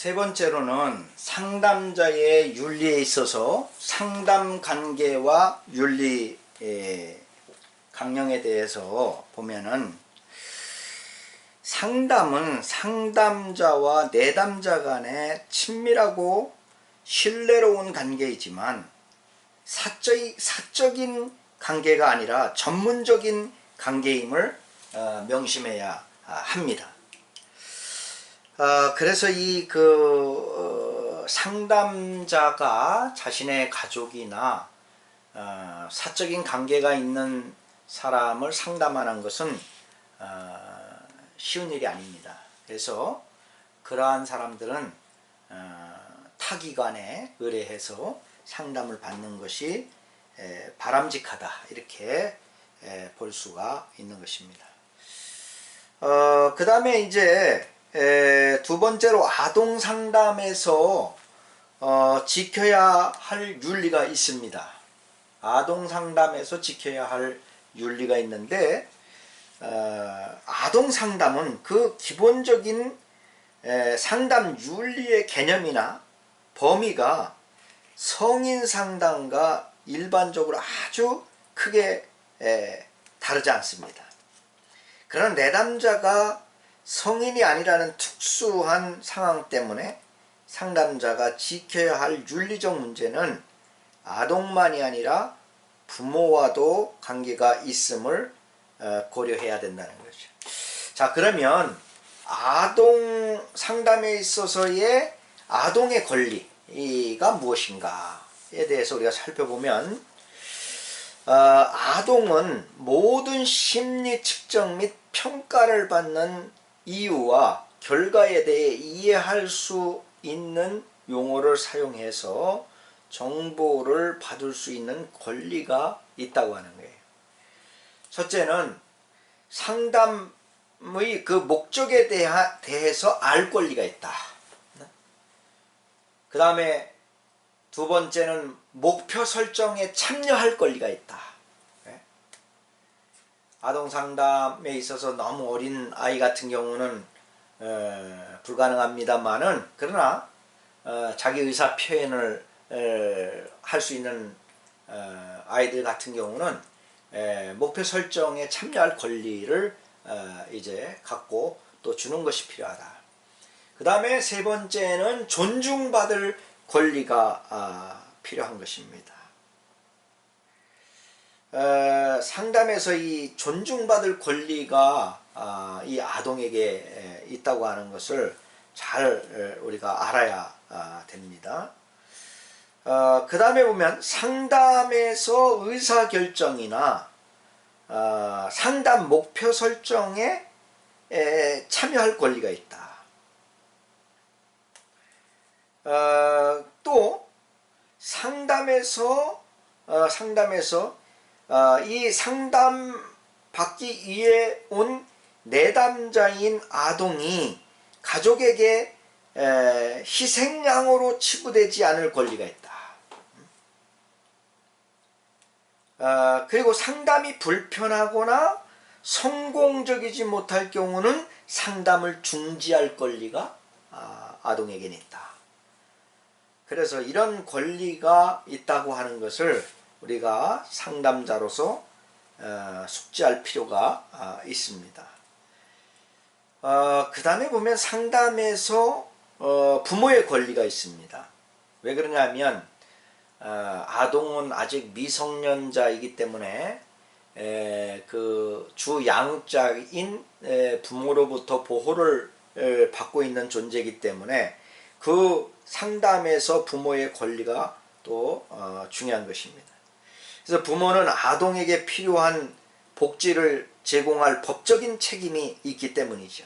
세 번째로는 상담자의 윤리에 있어서 상담 관계와 윤리 의 강령에 대해서 보면은 상담은 상담자와 내담자 간의 친밀하고 신뢰로운 관계이지만 사적, 사적인 관계가 아니라 전문적인 관계임을 어, 명심해야 합니다. 어, 그래서 이그 어, 상담자가 자신의 가족이나 어, 사적인 관계가 있는 사람을 상담하는 것은 어, 쉬운 일이 아닙니다. 그래서 그러한 사람들은 어, 타기관에 의뢰해서 상담을 받는 것이 에, 바람직하다 이렇게 에, 볼 수가 있는 것입니다. 어, 그 다음에 이제 에, 두 번째로 아동 상담에서 어, 지켜야 할 윤리가 있습니다. 아동 상담에서 지켜야 할 윤리가 있는데 어, 아동 상담은 그 기본적인 에, 상담 윤리의 개념이나 범위가 성인 상담과 일반적으로 아주 크게 에, 다르지 않습니다. 그런 내담자가 성인이 아니라는 특수한 상황 때문에 상담자가 지켜야 할 윤리적 문제는 아동만이 아니라 부모와도 관계가 있음을 어, 고려해야 된다는 거죠. 자 그러면 아동 상담에 있어서의 아동의 권리가 무엇인가에 대해서 우리가 살펴보면 어, 아동은 모든 심리 측정 및 평가를 받는 이유와 결과에 대해 이해할 수 있는 용어를 사용해서 정보를 받을 수 있는 권리가 있다고 하는 거예요. 첫째는 상담의 그 목적에 대하, 대해서 알 권리가 있다. 그 다음에 두 번째는 목표 설정에 참여할 권리가 있다. 네? 아동 상담에 있어서 너무 어린 아이 같은 경우는 어, 불가능합니다만은 그러나 어, 자기 의사 표현을 할 수 있는 어, 아이들 같은 경우는 에, 목표 설정에 참여할 권리를 어, 이제 갖고 또 주는 것이 필요하다. 그 다음에 세 번째는 존중받을 권리가 아, 필요한 것입니다. 어, 상담에서 이 존중받을 권리가 아, 이 아동에게 있다고 하는 것을 잘 우리가 알아야 아, 됩니다. 어, 그 다음에 보면 상담에서 의사결정이나 어, 상담 목표 설정에 에, 참여할 권리가 있다. 어, 또 상담에서 어, 상담에서 어, 이 상담 받기 위해 온 내담자인 아동이 가족에게 에, 희생양으로 치부되지 않을 권리가 있다. 어, 그리고 상담이 불편하거나 성공적이지 못할 경우는 상담을 중지할 권리가 아, 아동에게는 있다. 그래서 이런 권리가 있다고 하는 것을 우리가 상담자로서 어, 숙지할 필요가 아, 있습니다. 어, 그 다음에 보면 상담에서 어, 부모의 권리가 있습니다. 왜 그러냐면 어, 아동은 아직 미성년자이기 때문에 그 주 양육자인 부모로부터 보호를 받고 있는 존재이기 때문에 그 상담에서 부모의 권리가 또 어, 중요한 것입니다. 그래서 부모는 아동에게 필요한 복지를 제공할 법적인 책임이 있기 때문이죠.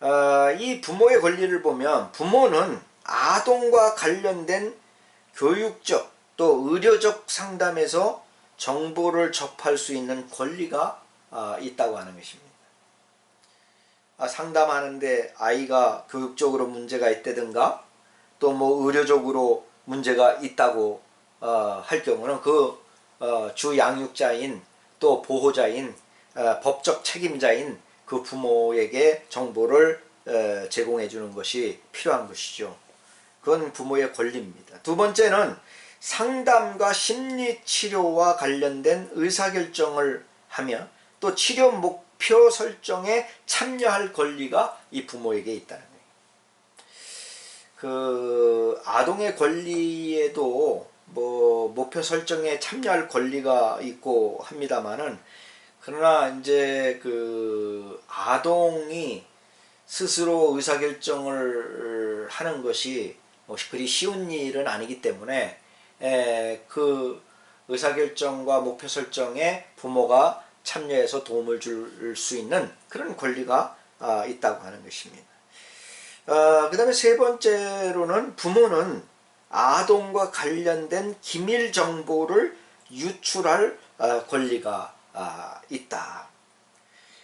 어, 이 부모의 권리를 보면 부모는 아동과 관련된 교육적 또 의료적 상담에서 정보를 접할 수 있는 권리가 아, 있다고 하는 것입니다. 아, 상담하는데 아이가 교육적으로 문제가 있다든가 또 뭐 의료적으로 문제가 있다고 어, 할 경우는 그주 어, 양육자인 또 보호자인 어, 법적 책임자인 그 부모에게 정보를 에, 제공해 주는 것이 필요한 것이죠. 그건 부모의 권리입니다. 두 번째는 상담과 심리 치료와 관련된 의사결정을 하며 또 치료 목표 설정에 참여할 권리가 이 부모에게 있다는 거예요. 그 아동의 권리에도 뭐 목표 설정에 참여할 권리가 있고 합니다만은 그러나 이제 그 아동이 스스로 의사결정을 하는 것이 뭐 그리 쉬운 일은 아니기 때문에 에, 그 의사결정과 목표 설정에 부모가 참여해서 도움을 줄 수 있는 그런 권리가 아, 있다고 하는 것입니다. 어, 그 다음에 세 번째로는 부모는 아동과 관련된 기밀 정보를 유출할 어, 권리가 아, 있다.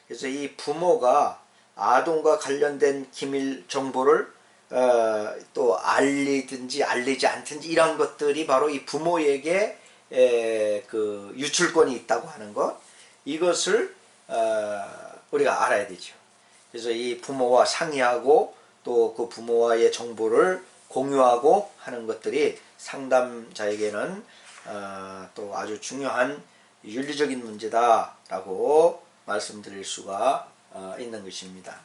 그래서 이 부모가 아동과 관련된 기밀 정보를 어, 또 알리든지 알리지 않든지 이런 것들이 바로 이 부모에게 에, 그 유출권이 있다고 하는 것 이것을 어, 우리가 알아야 되죠. 그래서 이 부모와 상의하고 또 그 부모와의 정보를 공유하고 하는 것들이 상담자에게는 어, 또 아주 중요한 윤리적인 문제다라고 말씀드릴 수가 어, 있는 것입니다.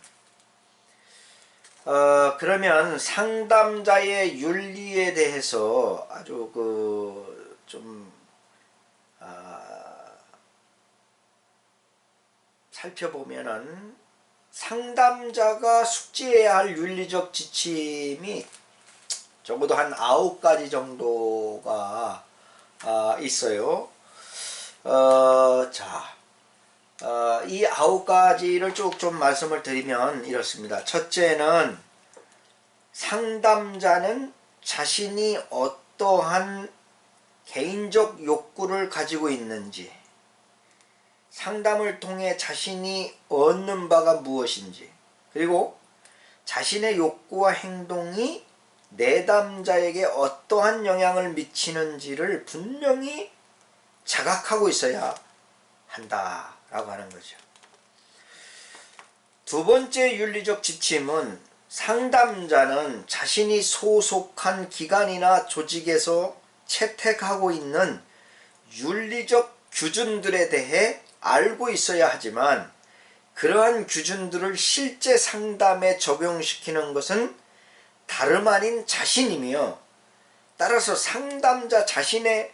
어, 그러면 상담자의 윤리에 대해서 아주 그좀 아, 살펴보면은 상담자가 숙지해야 할 윤리적 지침이 적어도 한 아홉 가지 정도가 아, 있어요. 어, 자, 어, 이 아홉 가지를 쭉 좀 말씀을 드리면 이렇습니다. 첫째는 상담자는 자신이 어떠한 개인적 욕구를 가지고 있는지, 상담을 통해 자신이 얻는 바가 무엇인지, 그리고 자신의 욕구와 행동이 내담자에게 어떠한 영향을 미치는지를 분명히 자각하고 있어야 한다라고 하는 거죠. 두 번째 윤리적 지침은 상담자는 자신이 소속한 기관이나 조직에서 채택하고 있는 윤리적 규준들에 대해 알고 있어야 하지만 그러한 규준들을 실제 상담에 적용시키는 것은 다름 아닌 자신이며 따라서 상담자 자신의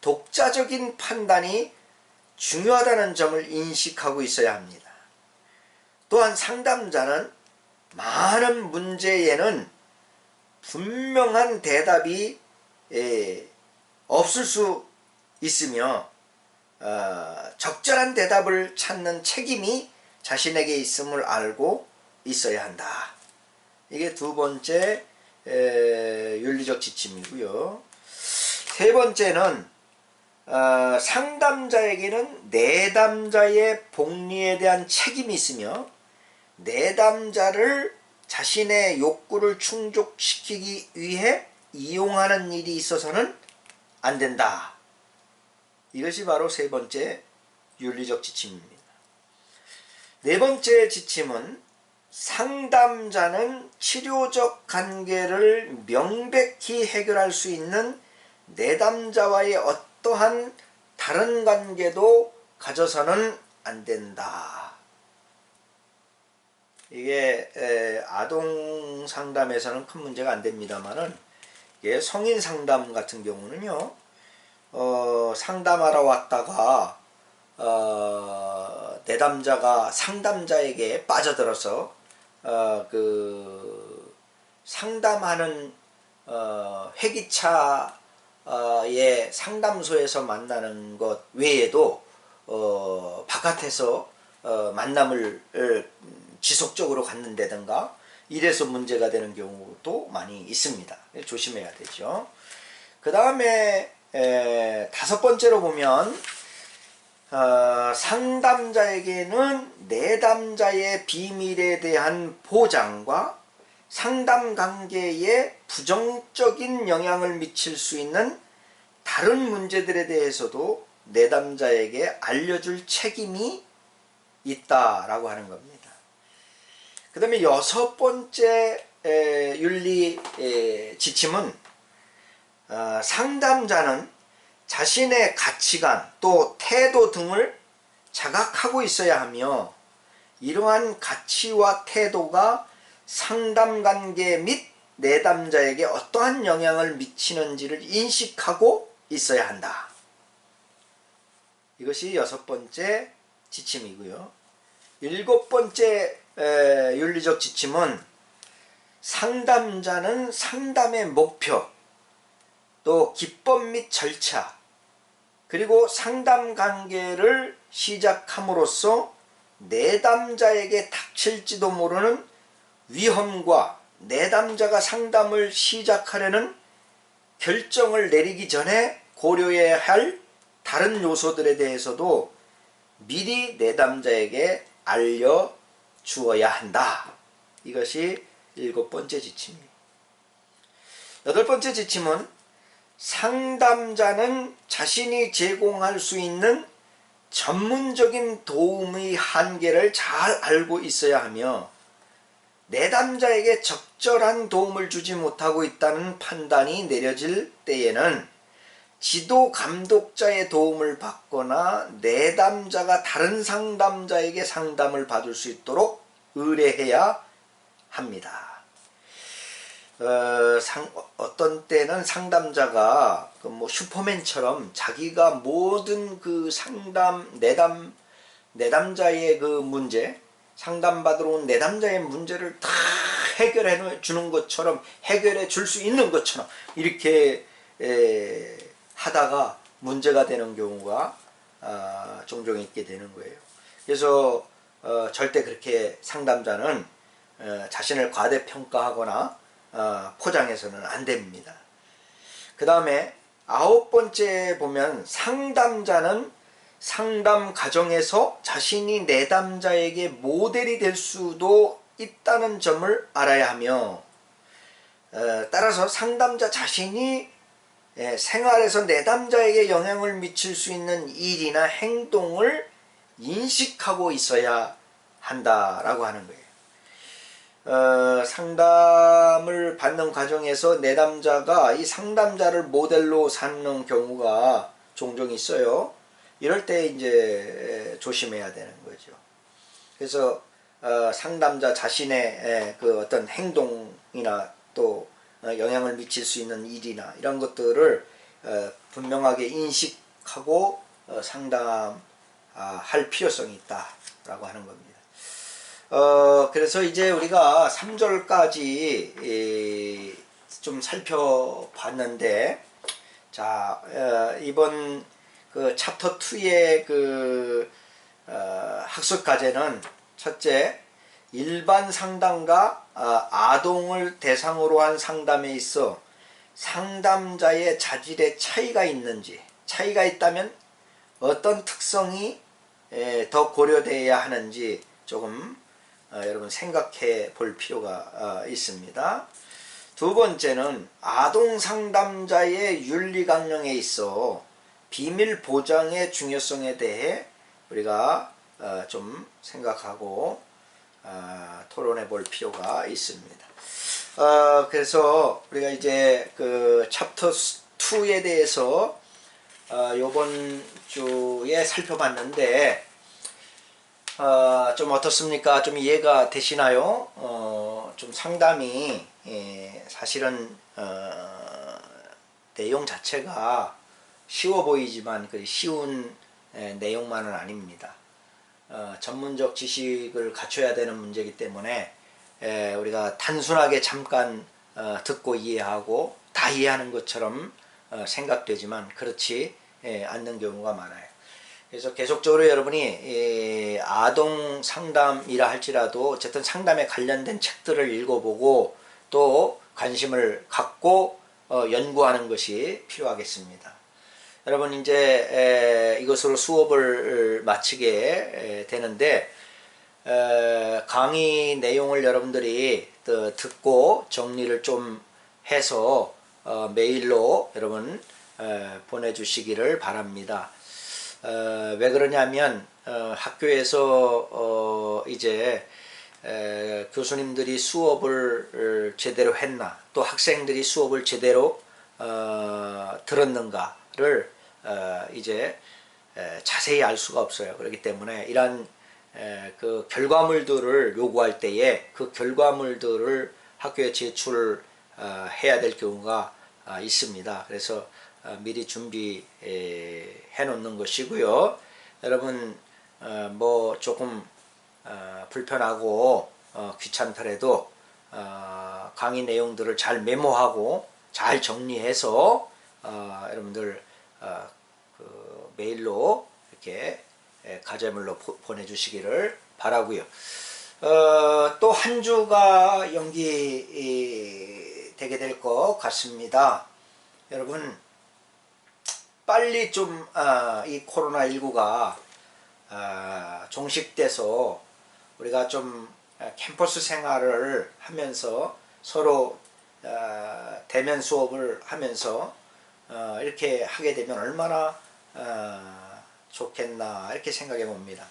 독자적인 판단이 중요하다는 점을 인식하고 있어야 합니다. 또한 상담자는 많은 문제에는 분명한 대답이 예, 없을 수 있으며 어, 적절한 대답을 찾는 책임이 자신에게 있음을 알고 있어야 한다. 이게 두 번째 에, 윤리적 지침이고요. 세 번째는 어, 상담자에게는 내담자의 복리에 대한 책임이 있으며 내담자를 자신의 욕구를 충족시키기 위해 이용하는 일이 있어서는 안 된다. 이것이 바로 세 번째 윤리적 지침입니다. 네 번째 지침은 상담자는 치료적 관계를 명백히 해결할 수 있는 내담자와의 어떠한 다른 관계도 가져서는 안 된다. 이게 아동 상담에서는 큰 문제가 안 됩니다만은 성인 상담 같은 경우는요, 어, 상담하러 왔다가 어, 내담자가 상담자에게 빠져들어서 어, 그 상담하는 어, 회기차의 상담소에서 만나는 것 외에도 어, 바깥에서 어, 만남을 지속적으로 갖는다든가 이래서 문제가 되는 경우도 많이 있습니다. 조심해야 되죠. 그 다음에 다섯 번째로 보면 어, 상담자에게는 내담자의 비밀에 대한 보장과 상담 관계에 부정적인 영향을 미칠 수 있는 다른 문제들에 대해서도 내담자에게 알려줄 책임이 있다라고 하는 겁니다. 그 다음에 여섯 번째 에, 윤리 에, 지침은 어, 상담자는 자신의 가치관 또 태도 등을 자각하고 있어야 하며 이러한 가치와 태도가 상담 관계 및 내담자에게 어떠한 영향을 미치는지를 인식하고 있어야 한다. 이것이 여섯 번째 지침이고요. 일곱 번째 에, 윤리적 지침은 상담자는 상담의 목표, 또 기법 및 절차, 그리고 상담 관계를 시작함으로써 내담자에게 닥칠지도 모르는 위험과 내담자가 상담을 시작하려는 결정을 내리기 전에 고려해야 할 다른 요소들에 대해서도 미리 내담자에게 알려 주어야 한다. 이것이 일곱 번째 지침입니다. 여덟 번째 지침은 상담자는 자신이 제공할 수 있는 전문적인 도움의 한계를 잘 알고 있어야 하며 내담자에게 적절한 도움을 주지 못하고 있다는 판단이 내려질 때에는 지도 감독자의 도움을 받거나 내담자가 다른 상담자에게 상담을 받을 수 있도록 의뢰해야 합니다. 어, 상, 어떤 때는 상담자가 그 뭐 슈퍼맨처럼 자기가 모든 그 상담 내담 내담자의 그 문제 상담받으러 온 내담자의 문제를 다 해결해 주는 것처럼 해결해 줄 수 있는 것처럼 이렇게 에, 하다가 문제가 되는 경우가 아, 종종 있게 되는 거예요. 그래서 어, 절대 그렇게 상담자는 어, 자신을 과대평가하거나 어, 포장해서는 안 됩니다. 그 다음에 아홉 번째 보면 상담자는 상담 과정에서 자신이 내담자에게 모델이 될 수도 있다는 점을 알아야 하며 어, 따라서 상담자 자신이 예, 생활에서 내담자에게 영향을 미칠 수 있는 일이나 행동을 인식하고 있어야 한다라고 하는 거예요. 어, 상담을 받는 과정에서 내담자가 이 상담자를 모델로 삼는 경우가 종종 있어요. 이럴 때 이제 조심해야 되는 거죠. 그래서 어, 상담자 자신의 그 어떤 행동이나 또 어, 영향을 미칠 수 있는 일이나 이런 것들을 어, 분명하게 인식하고 어, 상담할 필요성이 있다라고 하는 겁니다. 어, 그래서 이제 우리가 3절까지 좀 살펴봤는데, 자, 어, 이번 그 챕터 2의 그, 어, 학습 과제는 첫째, 일반 상담과 어, 아동을 대상으로 한 상담에 있어 상담자의 자질의 차이가 있는지, 차이가 있다면 어떤 특성이 에, 더 고려되어야 하는지 조금 어, 여러분 생각해 볼 필요가 어, 있습니다. 두 번째는 아동 상담자의 윤리 강령에 있어 비밀 보장의 중요성에 대해 우리가 어, 좀 생각하고 토론해 볼 필요가 있습니다. 그래서 우리가 이제 그 챕터 2에 대해서 이번 주에 살펴봤는데 어, 좀 어떻습니까? 좀 이해가 되시나요? 어, 좀 상담이 예, 사실은 어, 내용 자체가 쉬워 보이지만 그 쉬운 예, 내용만은 아닙니다. 어, 전문적 지식을 갖춰야 되는 문제이기 때문에 예, 우리가 단순하게 잠깐 어, 듣고 이해하고 다 이해하는 것처럼 어, 생각되지만 그렇지 예, 않는 경우가 많아요. 그래서 계속적으로 여러분이 아동 상담이라 할지라도 어쨌든 상담에 관련된 책들을 읽어보고 또 관심을 갖고 어, 연구하는 것이 필요하겠습니다. 여러분 이제 이것으로 수업을 마치게 되는데 강의 내용을 여러분들이 듣고 정리를 좀 해서 어, 메일로 여러분 보내주시기를 바랍니다. 어, 왜 그러냐면 어, 학교에서 어, 이제 에, 교수님들이 수업을 어, 제대로 했나 또 학생들이 수업을 제대로 어, 들었는가를 어, 이제 에, 자세히 알 수가 없어요. 그렇기 때문에 이러한 에, 그 결과물들을 요구할 때에 그 결과물들을 학교에 제출을 어, 해야 될 경우가 아, 있습니다. 그래서 어, 미리 준비해 놓는 것이고요. 여러분 어, 뭐 조금 어, 불편하고 어, 귀찮더라도 어, 강의 내용들을 잘 메모하고 잘 정리해서 어, 여러분들 어, 그 메일로 이렇게 예, 가재물로 보- 보내주시기를 바라고요. 어, 또 한 주가 연기되게 될 것 같습니다. 여러분 빨리 좀 이 코로나 19가 종식돼서 우리가 좀 아, 캠퍼스 생활을 하면서 서로 아, 대면 수업을 하면서 어, 이렇게 하게 되면 얼마나 아, 좋겠나 이렇게 생각해 봅니다.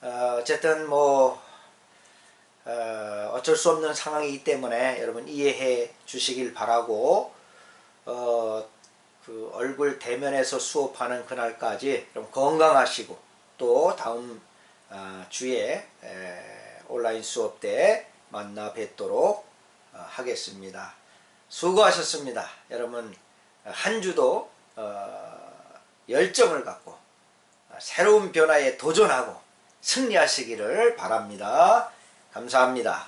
어, 어쨌든 뭐 어, 어쩔 수 없는 상황이기 때문에 여러분 이해해 주시길 바라고 어, 그 얼굴 대면에서 수업하는 그날까지 좀 건강하시고 또 다음 아, 주에 에, 온라인 수업 때 만나 뵙도록 어, 하겠습니다. 수고하셨습니다. 여러분 한 주도 어, 열정을 갖고 어, 새로운 변화에 도전하고 승리하시기를 바랍니다. 감사합니다.